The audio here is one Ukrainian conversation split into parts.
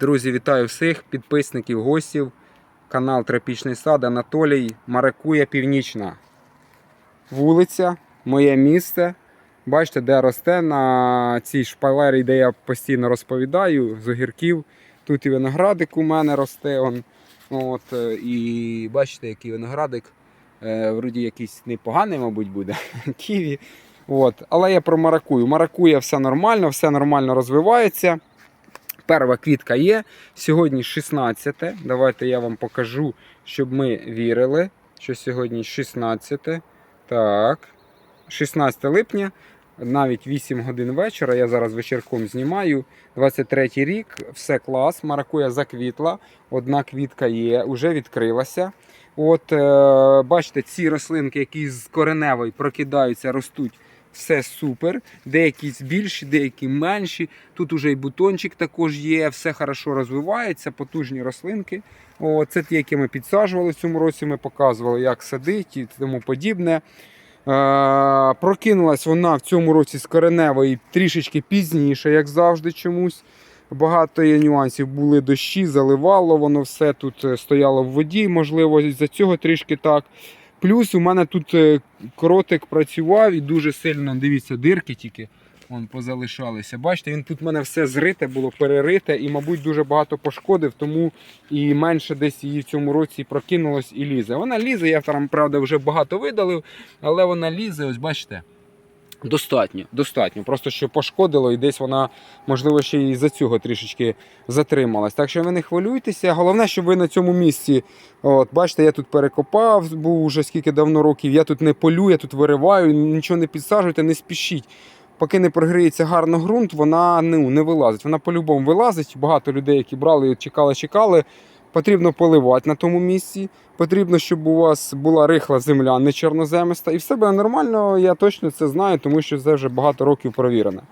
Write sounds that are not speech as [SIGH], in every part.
Друзі, вітаю всіх підписників, гостів. Канал Тропічний сад Анатолій Маракуя Північна. Вулиця, моє місце. Бачите, де росте на цій шпалері, де я постійно розповідаю, з огірків. Тут і виноградик у мене росте. Он. От, е, і бачите, який виноградик. Е, вроді якийсь непоганий, мабуть, буде. [LAUGHS] Ківі. От. Але я про маракую. Маракуя все нормально, все нормально розвивається. Перша квітка є. Сьогодні 16. Давайте я вам покажу, щоб ми вірили, що сьогодні 16. Так. 16 липня, навіть 8 годин вечора. Я зараз вечірком знімаю. 23 рік, все клас. Маракуя заквітла. Одна квітка є, вже відкрилася. От, е, бачите, ці рослинки, які з кореневої прокидаються, ростуть. Все супер. Деякі більші, деякі менші. Тут уже і бутончик також є, все хорошо розвивається, потужні рослинки. О, це ті, які ми підсаджували в цьому році. Ми показували, як садить і тому подібне. Е, прокинулась вона в цьому році з кореневої трішечки пізніше, як завжди, чомусь. Багато є нюансів, були дощі, заливало, воно все тут е, стояло в воді, можливо, з-за цього трішки так. Плюс у мене тут е, кротик працював і дуже сильно, дивіться, дирки тільки вон, позалишалися. Бачите, він тут в мене все зрите було, перерите і, мабуть, дуже багато пошкодив, тому і менше десь її в цьому році прокинулось і лізе. Вона лізе, я там, правда, вже багато видалив, але вона лізе, ось бачите. Достатньо, достатньо. Просто що пошкодило, і десь вона, можливо, ще і за цього трішечки затрималась. Так що ви не хвилюйтеся. Головне, щоб ви на цьому місці. От, бачите, я тут перекопав, був уже скільки давно років. Я тут не полю, я тут вириваю, нічого не підсаджуйте, не спішіть. Поки не прогріється гарно ґрунт, вона ну, не вилазить. Вона по-любому вилазить. Багато людей, які брали, чекали, чекали. Потрібно поливати на тому місці. Потрібно, щоб у вас була рихла земля, не чорноземиста. І все буде нормально, я точно це знаю, тому що це вже багато років провірено.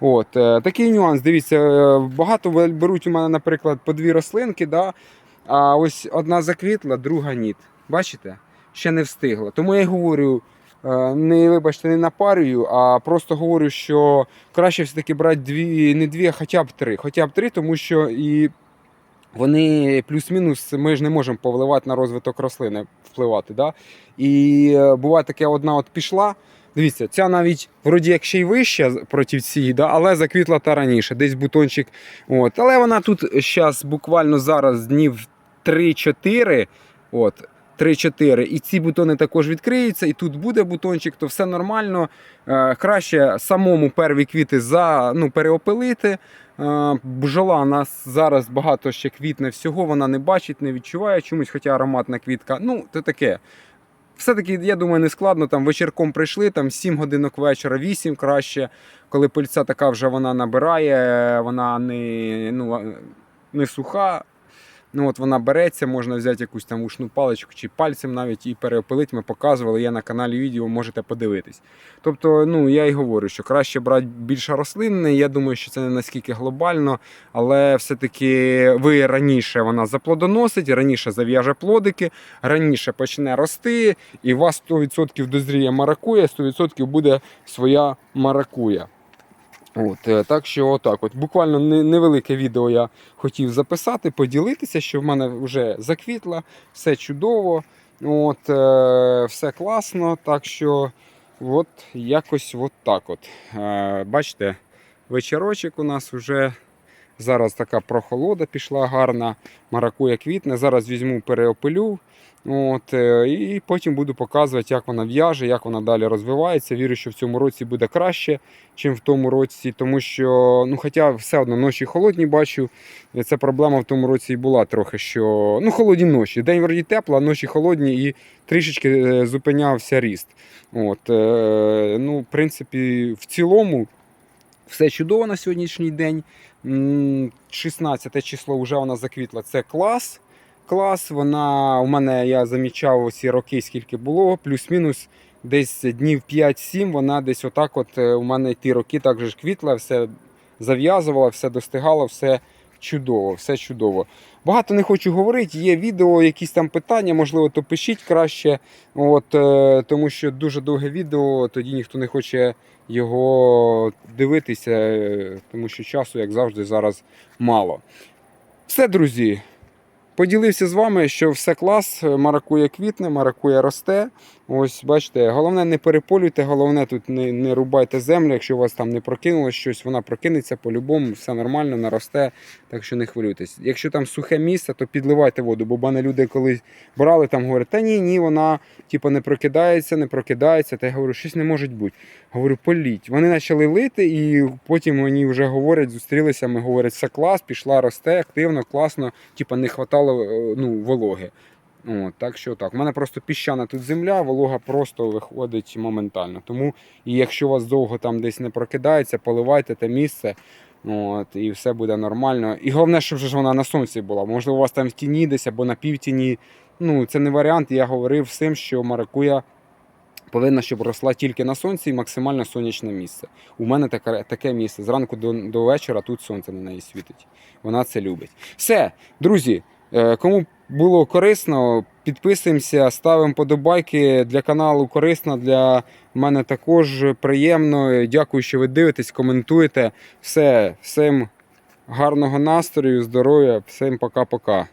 От, е, Такий нюанс. Дивіться, е, багато беруть у мене, наприклад, по дві рослинки. Да? А ось одна заквітла, друга ні. Бачите? Ще не встигла. Тому я говорю. е, Не вибачте, не напарюю, а просто говорю, що краще все-таки брати дві, не дві, а хоча б три. Хоча б три, тому що і вони плюс-мінус, ми ж не можемо повливати на розвиток рослини, впливати. Да? І е, буває таке, одна от пішла. Дивіться, ця навіть вроді як ще й вища проти цієї, да? але заквітла та раніше, десь бутончик. От. Але вона тут зараз буквально зараз днів 3-4. От. 3-4. І ці бутони також відкриються, і тут буде бутончик, то все нормально. Е, Краще самому перві квіти за, ну, переопилити. Е, Бджола у нас зараз багато ще квітне всього, вона не бачить, не відчуває чомусь, хоча ароматна квітка. Ну, то таке. Все-таки, я думаю, не складно. Там вечірком прийшли, там 7 годинок вечора, 8 краще. Коли пильця така вже вона набирає, вона не, ну, не суха. Ну от Вона береться, можна взяти якусь там ушну паличку чи пальцем навіть і переопилити. Ми показували, є на каналі відео, можете подивитись. Тобто, ну я й говорю, що краще брати більше рослинне. Я думаю, що це не наскільки глобально, але все-таки ви раніше вона заплодоносить, раніше зав'яже плодики, раніше почне рости, і у вас 100% дозріє маракуя, 100% буде своя маракуя. От, е, так що отак от. Буквально невелике відео я хотів записати, поділитися, що в мене вже заквітло, все чудово, от, е, все класно. Так що от, якось от так от. Е, бачите, вечірочок у нас вже зараз така прохолода пішла гарна, маракуя квітне. Зараз візьму переопилю. От, е, і потім буду показувати, як вона в'яже, як вона далі розвивається. Вірю, що в цьому році буде краще, ніж в тому році, тому що, ну, хоча все одно ночі холодні бачу. Це проблема в тому році і була трохи, що ну, холодні ночі. День вроді тепло, а ночі холодні і трішечки е, зупинявся ріст. От, е, ну, в принципі, в цілому все чудово на сьогоднішній день. 16 число вже вона заквітла. Це клас. Клас. Вона у мене я замічав ці роки, скільки було, плюс-мінус десь днів 5-7. Вона десь отак, от е, у мене ті роки також квітла, все зав'язувала, все достигало, все чудово, все чудово. Багато не хочу говорити. Є відео, якісь там питання, можливо, то пишіть краще. От, е, тому що дуже довге відео, тоді ніхто не хоче його дивитися, е, тому що часу, як завжди, зараз мало. Все, друзі. Поділився з вами, що все клас, маракуя квітне, маракуя росте. Ось бачите, головне не переполюйте, головне тут не, не рубайте землю. Якщо у вас там не прокинулось щось, вона прокинеться по-любому, все нормально, наросте, так що не хвилюйтесь. Якщо там сухе місце, то підливайте воду, бо мене люди коли брали, там говорять, та ні, ні, вона типу, не прокидається, не прокидається. Та я говорю, щось не може бути. Говорю, політь. Вони почали лити, і потім вони вже говорять, зустрілися, ми говорять, все клас, пішла, росте, активно, класно, типу, не хватало е, ну, вологи. От, так що так. У мене просто піщана тут земля, волога просто виходить моментально. Тому і якщо у вас довго там десь не прокидається, поливайте те місце. От, і все буде нормально. І головне, щоб ж вона на сонці була. Можливо, у вас там в тіні десь або на півтіні. Ну, це не варіант. Я говорив всім, що маракуя повинна, щоб росла тільки на сонці і максимально сонячне місце. У мене таке, таке місце. Зранку до, до вечора тут сонце на неї світить. Вона це любить. Все, друзі, е, кому було корисно, підписуємося, ставимо подобайки для каналу корисно, для мене також приємно. Дякую, що ви дивитесь, коментуєте. Все, всім гарного настрою, здоров'я, всім пока-пока.